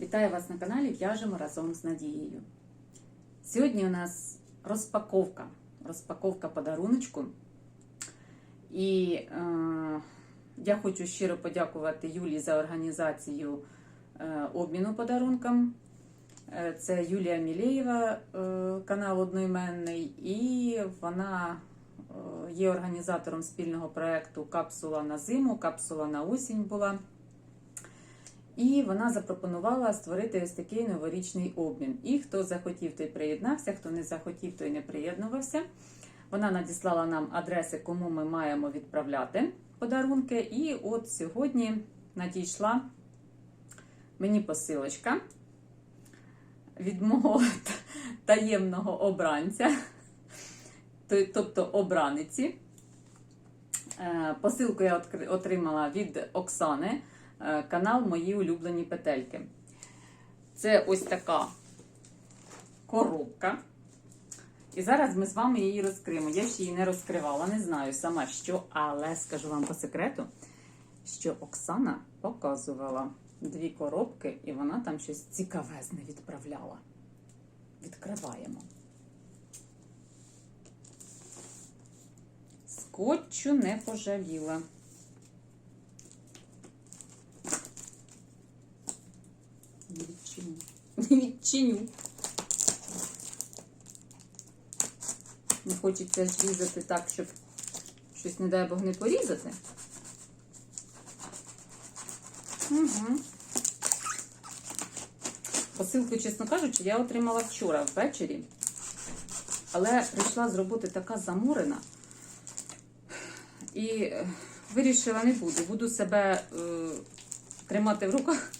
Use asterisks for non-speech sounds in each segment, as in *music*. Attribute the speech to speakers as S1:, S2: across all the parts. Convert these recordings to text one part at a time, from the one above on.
S1: Вітаю вас на каналі В'яжемо разом з Надією. Сьогодні у нас розпаковка. Розпаковка подаруночку. І е, я хочу щиро подякувати Юлі за організацію е, обміну подарункам. Е, Це Юлія Мілєєва, е, канал одноіменний, і вона е, є організатором спільного проєкту Капсула на зиму, капсула на осінь була. І вона запропонувала створити ось такий новорічний обмін. І хто захотів, той приєднався, хто не захотів, той не приєднувався. Вона надіслала нам адреси, кому ми маємо відправляти подарунки. І от сьогодні надійшла мені посилочка від мого *laughs* таємного обранця, тобто обраниці. Е, Посилку я отримала від Оксани, канал Мої улюблені петельки. Це ось така коробка. І зараз ми з вами її розкриємо. Я ще її не розкривала, не знаю сама що, але скажу вам по секрету, що Оксана показувала дві коробки, і вона там щось цікавезне відправляла. Відкриваємо. Скотчу не пожаліла. Не відчиню. Відчиню. *laughs* Не хочеться ж різати так, щоб щось, не дай Бог, не порізати. Угу. Посилку, чесно кажучи, я отримала вчора ввечері, але прийшла з роботи така заморена і е, вирішила не буду. Буду себе е, тримати в руках,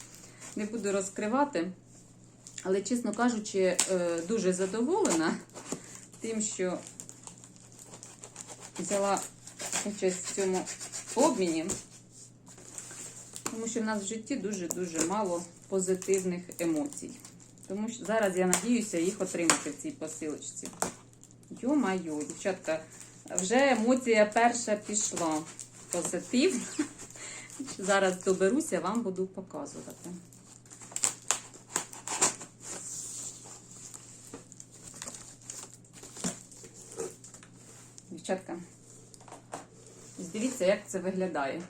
S1: не буду розкривати. Але, чесно кажучи, е, дуже задоволена тим, що взяла участь в цьому обміні, тому що в нас в житті дуже-дуже мало позитивних емоцій. Тому що зараз я надіюся їх отримати в цій посилочці. Йо-майо, дівчатка, вже емоція перша пішла. Позитив. *laughs* Зараз доберуся, вам буду показувати. Дівчатка, дивіться, як це виглядає.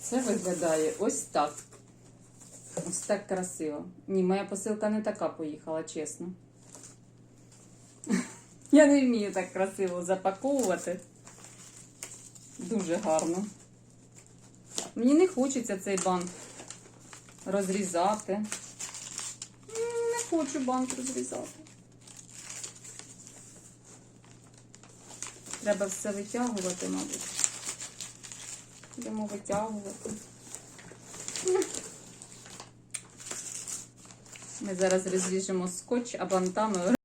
S1: Це виглядає ось так. Ось так красиво. Ні, моя посилка не така поїхала, чесно. Я не вмію так красиво запаковувати. Дуже гарно. Мені не хочеться цей банк розрізати. Хочу банк розрізати. Треба все витягувати, мабуть. Будемо витягувати. Ми зараз розріжемо скотч, а бантами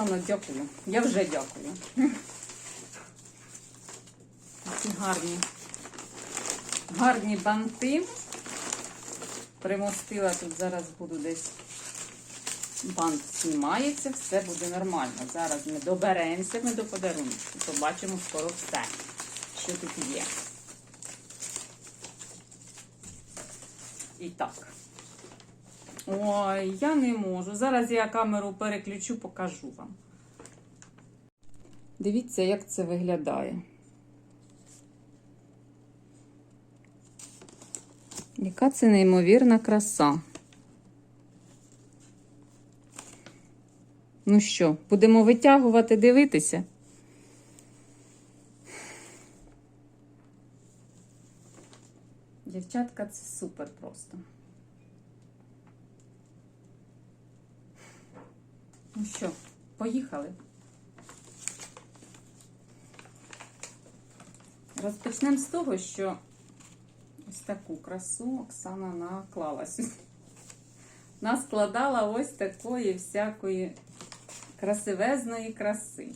S1: Оксана, дякую. Я вже дякую. Такі гарні. Гарні банти. Примостила тут зараз буду десь Бант знімається, все буде нормально. Зараз ми доберемося ми до подарунку. Побачимо скоро все, що тут є. І так. Ой, я не можу. Зараз я камеру переключу, покажу вам. Дивіться, як це виглядає. Яка це неймовірна краса. Ну що, будемо витягувати, дивитися? Дівчатка, це супер просто. Ну що, поїхали? Розпочнемо з того, що ось таку красу Оксана наклала. Наскладала ось такої всякої красивезної краси.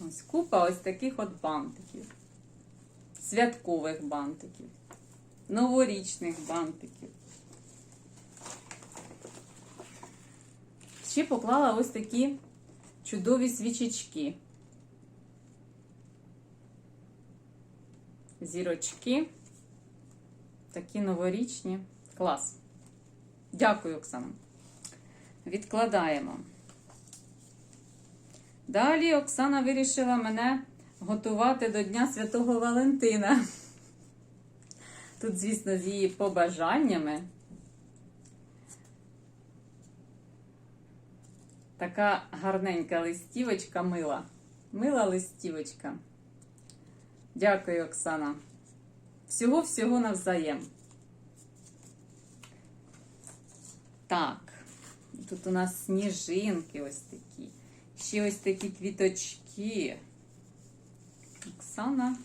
S1: Ось купа ось таких от бантиків. Святкових бантиків, новорічних бантиків. Ще поклала ось такі чудові свічечки. Зірочки. Такі новорічні. Клас. Дякую, Оксана. Відкладаємо. Далі Оксана вирішила мене готувати до Дня Святого Валентина. Тут, звісно, з її побажаннями. Така гарненька листівочка мила. Мила листівочка. Дякую, Оксана. Всього-всього навзаєм. Так, тут у нас сніжинки ось такі. Ще ось такі квіточки. Оксана.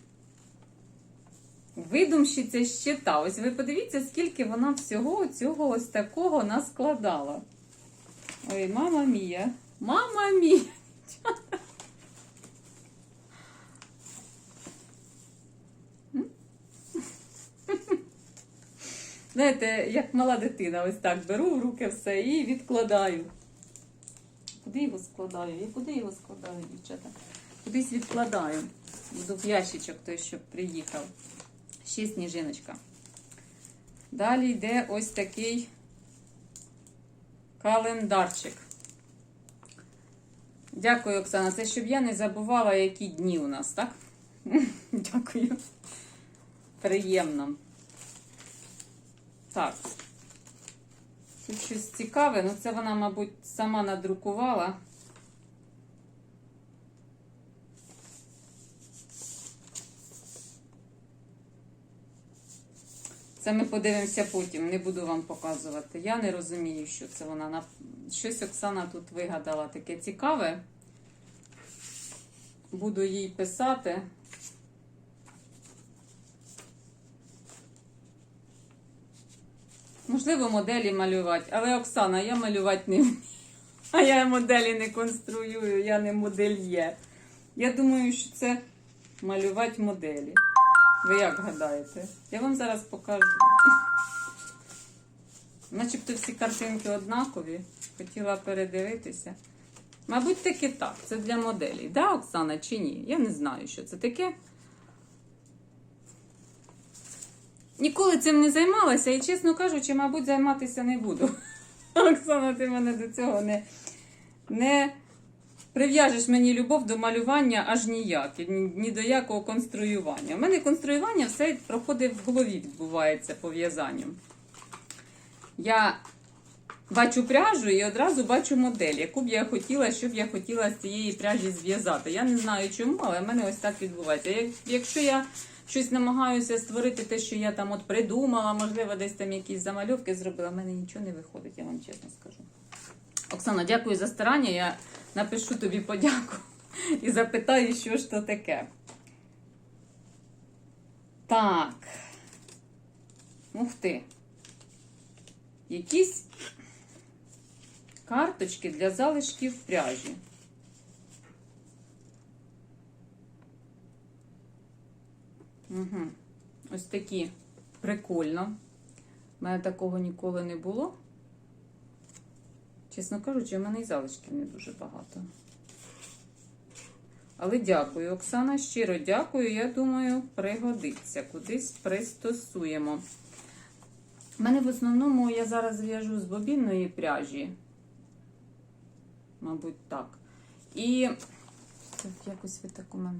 S1: Видумщиця щита. Ось ви подивіться, скільки вона всього цього ось такого наскладала. Ой, мама мія. Мама мія. Знаєте, як мала дитина, ось так беру в руки все і відкладаю. Куди його складаю? Я куди його складаю, дівчата? Кудись відкладаю. Буду в ящичок той, що приїхав. Ще сніжиночка. Далі йде ось такий календарчик. Дякую, Оксана. Це щоб я не забувала, які дні у нас, так? *laughs* Дякую. Приємно. Так. Тут щось цікаве, ну це вона, мабуть, сама надрукувала. Це ми подивимося потім, не буду вам показувати. Я не розумію, що це вона. Щось Оксана тут вигадала таке цікаве. Буду їй писати. Можливо, моделі малювати, але Оксана, я малювати не вмію. *laughs* А я моделі не конструюю, я не модельє. Я думаю, що це малювати моделі. Ви як гадаєте? Я вам зараз покажу. Начебто всі картинки однакові. Хотіла передивитися. Мабуть, таки так. Це для моделі. Да, Оксана, чи ні? Я не знаю, що це таке. Ніколи цим не займалася і, чесно кажучи, мабуть, займатися не буду. *laughs* Оксана, ти мене до цього не, не прив'яжеш мені любов до малювання аж ніяк, ні, до якого конструювання. У мене конструювання все проходить в голові, відбувається по в'язанню. Я бачу пряжу і одразу бачу модель, яку б я хотіла, що б я хотіла з цієї пряжі зв'язати. Я не знаю чому, але в мене ось так відбувається. Якщо я щось намагаюся створити те, що я там от придумала, можливо, десь там якісь замальовки зробила, в мене нічого не виходить, я вам чесно скажу. Оксана, дякую за старання. Я напишу тобі подяку *laughs* і запитаю, що ж то таке. Так. Ух ти. Якісь карточки для залишків пряжі. Угу. Ось такі прикольно. У мене такого ніколи не було. Чесно кажучи, у мене і залишків не дуже багато. Але дякую, Оксана. Щиро дякую. Я думаю, пригодиться. Кудись пристосуємо. У мене в основному я зараз в'яжу з бобінної пряжі. Мабуть, так. І це якось ви так у мене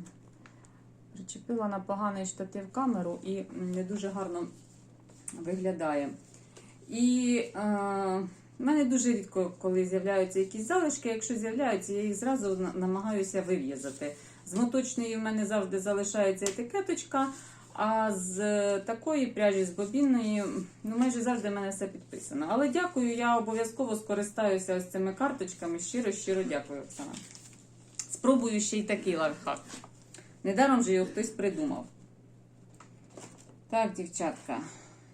S1: причепила на поганий штатив камеру і не дуже гарно виглядає. І е, в мене дуже рідко, коли з'являються якісь залишки. Якщо з'являються, я їх зразу намагаюся вив'язати. З моточної в мене завжди залишається етикеточка, а з е, такої пряжі, з бобінної, ну майже завжди в мене все підписано. Але дякую, я обов'язково скористаюся ось цими карточками. Щиро, щиро дякую, Оксана. Спробую ще й такий лайфхак. Недаром же його хтось придумав. Так, дівчатка.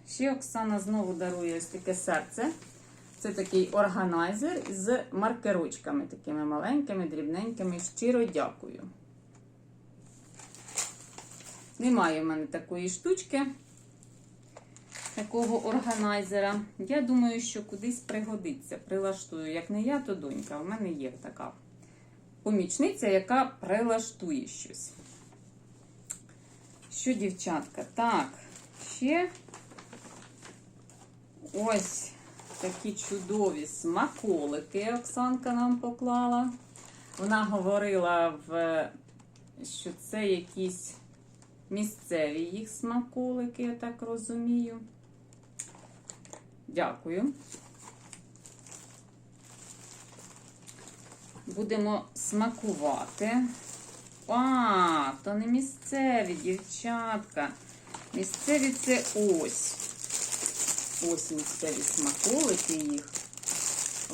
S1: Ще Оксана знову дарує ось таке серце. Це такий органайзер з маркерочками, такими маленькими, дрібненькими. Щиро дякую. Немає в мене такої штучки, такого органайзера. Я думаю, що кудись пригодиться. Прилаштую. Як не я, то донька. У мене є така помічниця, яка прилаштує щось. Що, дівчатка? Так, ще ось такі чудові смаколики Оксанка нам поклала. Вона говорила, в, що це якісь місцеві їх смаколики, я так розумію. Дякую. Будемо смакувати. А, то не місцеві, дівчатка. Місцеві це ось. Ось місцеві смаколики їх.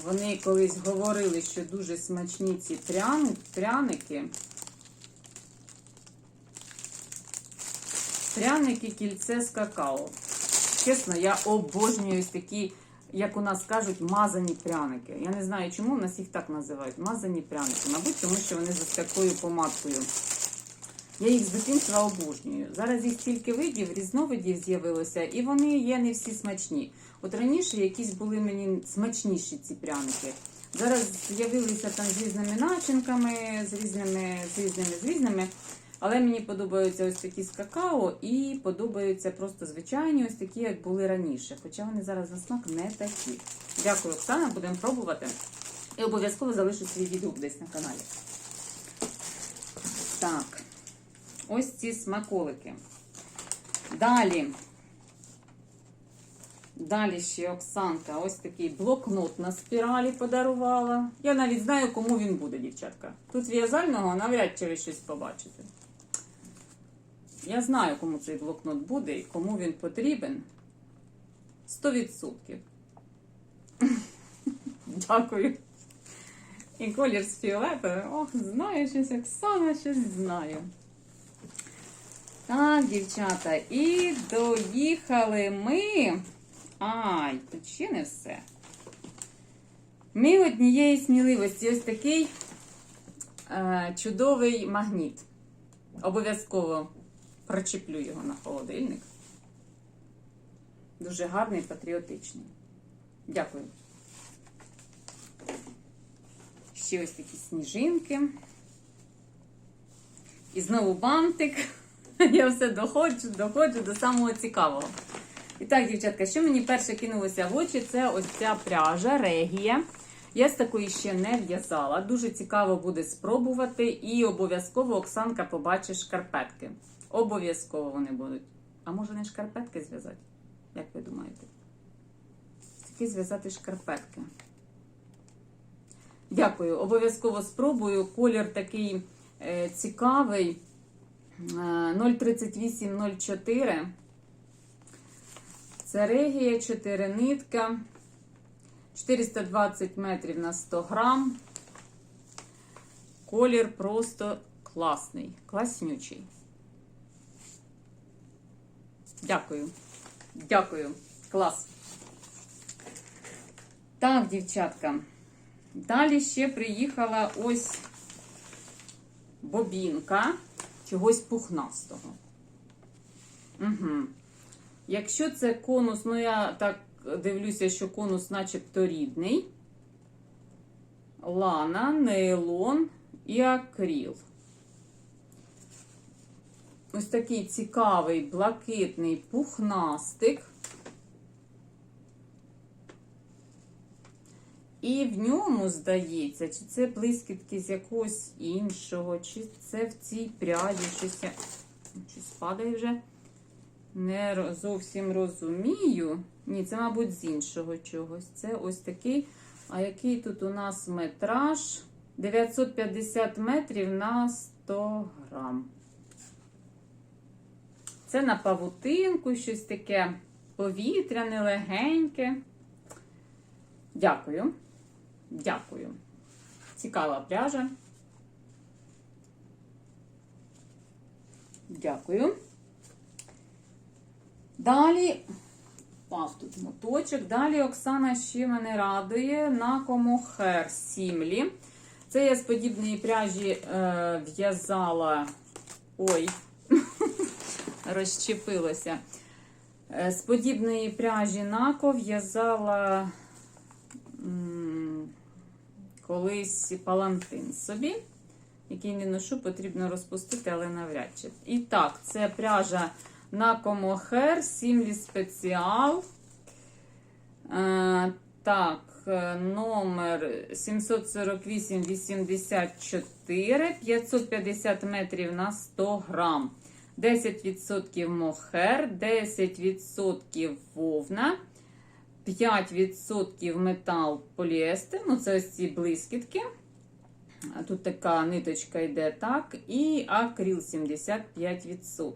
S1: Вони колись говорили, що дуже смачні ці пряни- пряники. Пряники кільце з какао. Чесно, я обожнюю такі, як у нас кажуть, мазані пряники. Я не знаю, чому в нас їх так називають. Мазані пряники. Мабуть, тому що вони з такою помадкою. Я їх з дитинства обожнюю. Зараз їх стільки видів, різновидів з'явилося, і вони є не всі смачні. От раніше якісь були мені смачніші ці пряники. Зараз з'явилися там з різними начинками, з різними, з різними, з різними. Але мені подобаються ось такі з какао і подобаються просто звичайні, ось такі, як були раніше. Хоча вони зараз на смак не такі. Дякую, Оксана, будемо пробувати. І обов'язково залишу свій відгук десь на каналі. Так, ось ці смаколики. Далі. Далі ще Оксанка ось такий блокнот на спіралі подарувала. Я навіть знаю, кому він буде, дівчатка. Тут в'язального навряд чи ви щось побачите. Я знаю, кому цей блокнот буде і кому він потрібен. 100%. *laughs* Дякую. І колір з фіолетовим. Ох, знаю щось, Оксана щось знаю. Так, дівчата, і доїхали ми. Ай, тут ще не все. Ми однієї сміливості ось такий е, чудовий магніт. Обов'язково прочеплю його на холодильник. Дуже гарний, патріотичний. Дякую. Ще ось такі сніжинки. І знову бантик. *laughs* Я все доходжу, доходжу до самого цікавого. І так, дівчатка, що мені перше кинулося в очі, це ось ця пряжа Регія. Я з такої ще не в'язала. Дуже цікаво буде спробувати. І обов'язково Оксанка побачить шкарпетки. Обов'язково вони будуть. А може не шкарпетки зв'язати? Як ви думаєте? Таки зв'язати шкарпетки. Дякую. Обов'язково спробую. Колір такий е, цікавий. Е, 03804. Це регія, 4 нитка, 420 метрів на 100 грам. Колір просто класний, класнючий. Дякую. Дякую. Клас. Так, дівчатка. Далі ще приїхала ось бобінка чогось пухнастого. Угу. Якщо це конус, ну я так дивлюся, що конус начебто рідний. лана, нейлон і акріл. Ось такий цікавий блакитний пухнастик. І в ньому, здається, чи це блискітки з якогось іншого, чи це в цій пряді щось я. Щось падає вже. Не зовсім розумію. Ні, це, мабуть, з іншого чогось. Це ось такий. А який тут у нас метраж? 950 метрів на 100 грам. Це на павутинку, щось таке повітряне, легеньке. Дякую. Дякую. Цікава пряжа. Дякую. Далі, пав тут моточок. Далі Оксана ще мене радує на комохер Сімлі. Це я з подібної пряжі е, в'язала. Ой, *laughs* розчепилося. Е, З подібної пряжі нако в'язала колись палантин собі, який не ношу, потрібно розпустити, але навряд чи. І так, це пряжа Нако Мохер Сімлі Спеціал. Е, так, е, номер 748-84, 550 метрів на 100 грам. 10% мохер, 10% вовна, 5% метал поліестер. Ну, це ось ці блискітки. Тут така ниточка йде так. І акрил 75%.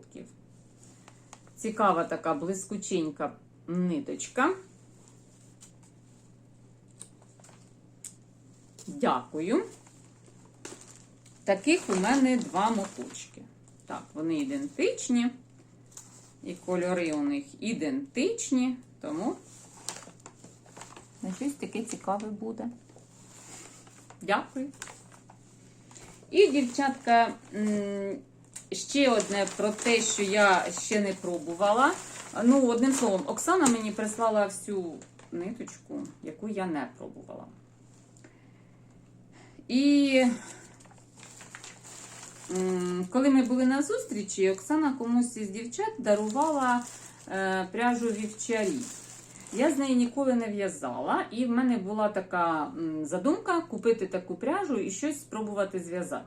S1: Цікава така блискученька ниточка. Дякую. Таких у мене два моточки. Так, вони ідентичні. І кольори у них ідентичні, тому на щось таке цікаве буде. Дякую. І, дівчатка, ще одне про те, що я ще не пробувала. Ну, одним словом, Оксана мені прислала всю ниточку, яку я не пробувала. І коли ми були на зустрічі, Оксана комусь із дівчат дарувала е, пряжу вівчарі. Я з неї ніколи не в'язала, і в мене була така задумка купити таку пряжу і щось спробувати зв'язати.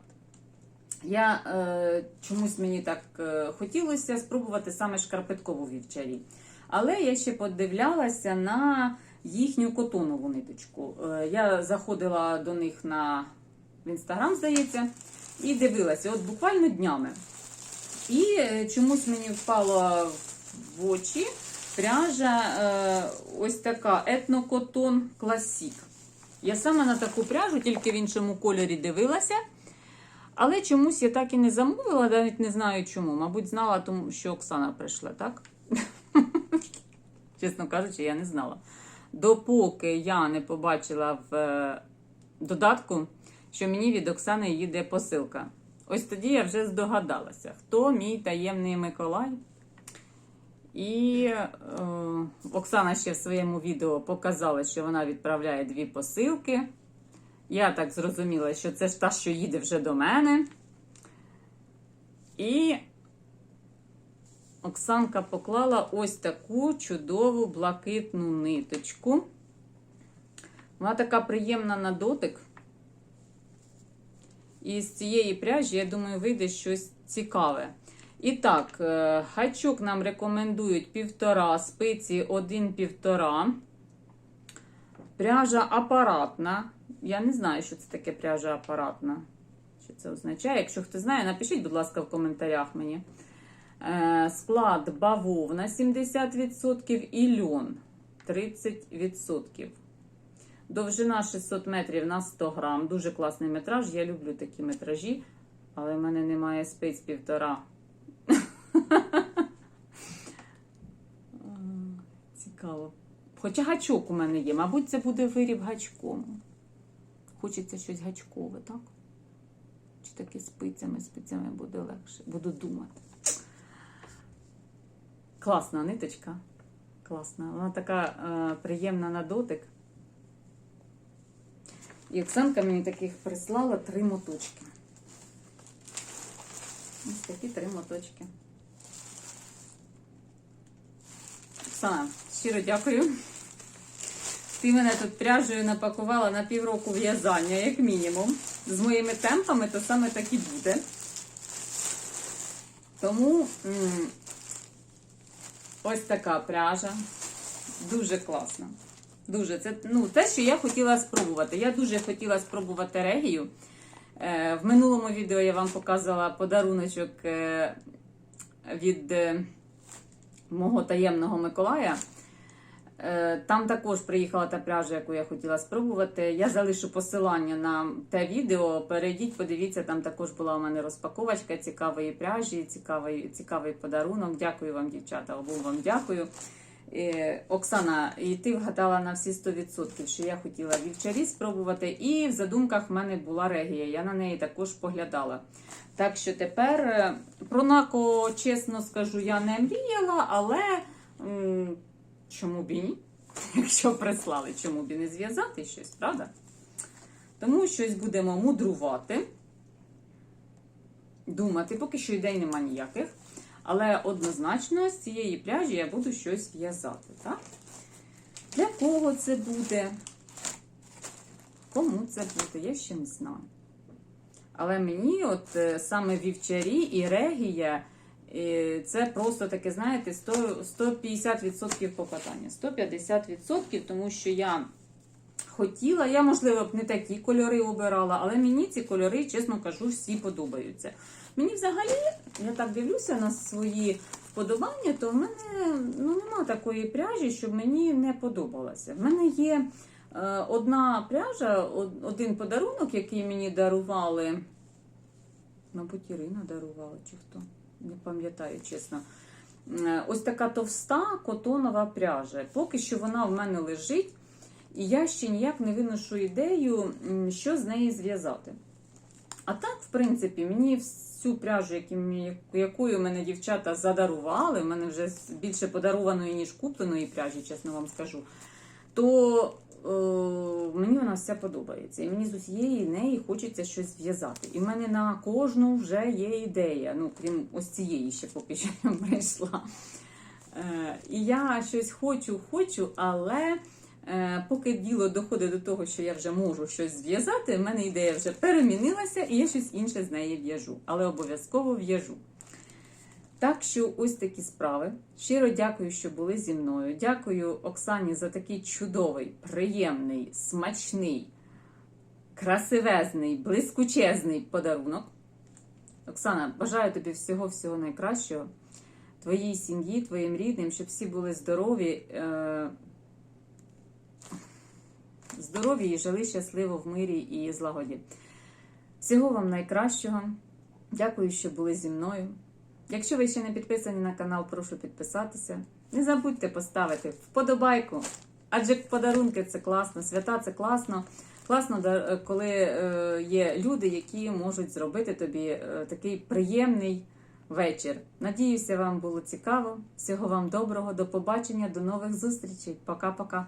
S1: Я е, чомусь мені так е, хотілося спробувати саме шкарпеткову вівчарі. Але я ще подивлялася на їхню котонову ниточку. Е, я заходила до них на в інстаграм, здається, і дивилася, от буквально днями. І е, чомусь мені впало в очі пряжа е, ось така етнокотон класік. Я саме на таку пряжу, тільки в іншому кольорі дивилася. Але чомусь я так і не замовила, навіть не знаю чому. Мабуть, знала, тому що Оксана прийшла, так? *laughs* Чесно кажучи, я не знала. Допоки я не побачила в е, додатку, що мені від Оксани їде посилка. Ось тоді я вже здогадалася, хто мій таємний Миколай. І е, Оксана ще в своєму відео показала, що вона відправляє дві посилки. Я так зрозуміла, що це ж та, що їде вже до мене. І Оксанка поклала ось таку чудову блакитну ниточку. Вона така приємна на дотик. І з цієї пряжі, я думаю, вийде щось цікаве. І так, е, гачок нам рекомендують півтора, спиці 1,5. Пряжа апаратна. Я не знаю, що це таке пряжа апаратна. Що це означає? Якщо хто знає, напишіть, будь ласка, в коментарях мені. Е, Склад бавовна 70% і льон 30%. Довжина 600 метрів на 100 грам. Дуже класний метраж. Я люблю такі метражі, але в мене немає спиць півтора. Цікаво. Хоча гачок у мене є. Мабуть, це буде виріб гачком. Хочеться щось гачкове, так? Чи таки спицями, спицями буде легше. Буду думати. Класна ниточка. Класна. Вона така е, приємна на дотик. І Оксанка мені таких прислала три моточки. Ось такі три моточки. Оксана, щиро дякую. Ти мене тут пряжею напакувала на півроку в'язання, як мінімум. З моїми темпами то саме так і буде. Тому м, ось така пряжа. Дуже класна. Дуже. Це ну, те, що я хотіла спробувати. Я дуже хотіла спробувати регію. Е, в минулому відео я вам показувала подаруночок е, від е, мого таємного Миколая. Е, Там також приїхала та пряжа, яку я хотіла спробувати. Я залишу посилання на те відео. Перейдіть, подивіться, там також була у мене розпаковочка цікавої пряжі, цікавий, цікавий подарунок. Дякую вам, дівчата. Обом вам дякую. Е, Оксана, і ти вгадала на всі 100%, що я хотіла вівчарі спробувати. І в задумках в мене була регія. Я на неї також поглядала. Так що тепер е, про нако, чесно скажу, я не мріяла, але. м, Чому б і ні? *laughs* Якщо прислали, чому б і не зв'язати щось, правда? Тому щось будемо мудрувати, думати, поки що ідей нема ніяких. Але однозначно з цієї пряжі я буду щось в'язати. Для кого це буде? Кому це буде, я ще не знаю. Але мені, от е, саме вівчарі і регія. Це просто таке, знаєте, 100, 150% попадання. 150%, тому що я хотіла, я, можливо, б не такі кольори обирала, але мені ці кольори, чесно кажу, всі подобаються. Мені взагалі, я так дивлюся на свої вподобання, то в мене ну, нема такої пряжі, щоб мені не подобалося. В мене є е, одна пряжа, один подарунок, який мені дарували. Мабуть, Ірина дарувала чи хто не пам'ятаю чесно. Е, Ось така товста котонова пряжа. Поки що вона в мене лежить, і я ще ніяк не виношу ідею, що з неї зв'язати. А так, в принципі, мені всю пряжу, якою мене дівчата задарували, в мене вже більше подарованої, ніж купленої пряжі, чесно вам скажу, то е, мені вона вся подобається. І мені з усієї неї хочеться щось зв'язати. І в мене на кожну вже є ідея. Ну, крім ось цієї ще поки що не *laughs* прийшла. Е, і я щось хочу, хочу, але поки діло доходить до того, що я вже можу щось зв'язати, в мене ідея вже перемінилася, і я щось інше з неї в'яжу. Але обов'язково в'яжу. Так що ось такі справи. Щиро дякую, що були зі мною. Дякую Оксані за такий чудовий, приємний, смачний, красивезний, блискучезний подарунок. Оксана, бажаю тобі всього-всього найкращого, твоїй сім'ї, твоїм рідним, щоб всі були здорові, е- здорові і жили щасливо в мирі і злагоді. Всього вам найкращого. Дякую, що були зі мною. Якщо ви ще не підписані на канал, прошу підписатися. Не забудьте поставити вподобайку, адже подарунки це класно, свята це класно. Класно, коли е, є люди, які можуть зробити тобі е, такий приємний вечір. Надіюся, вам було цікаво. Всього вам доброго, до побачення, до нових зустрічей. Пока-пока.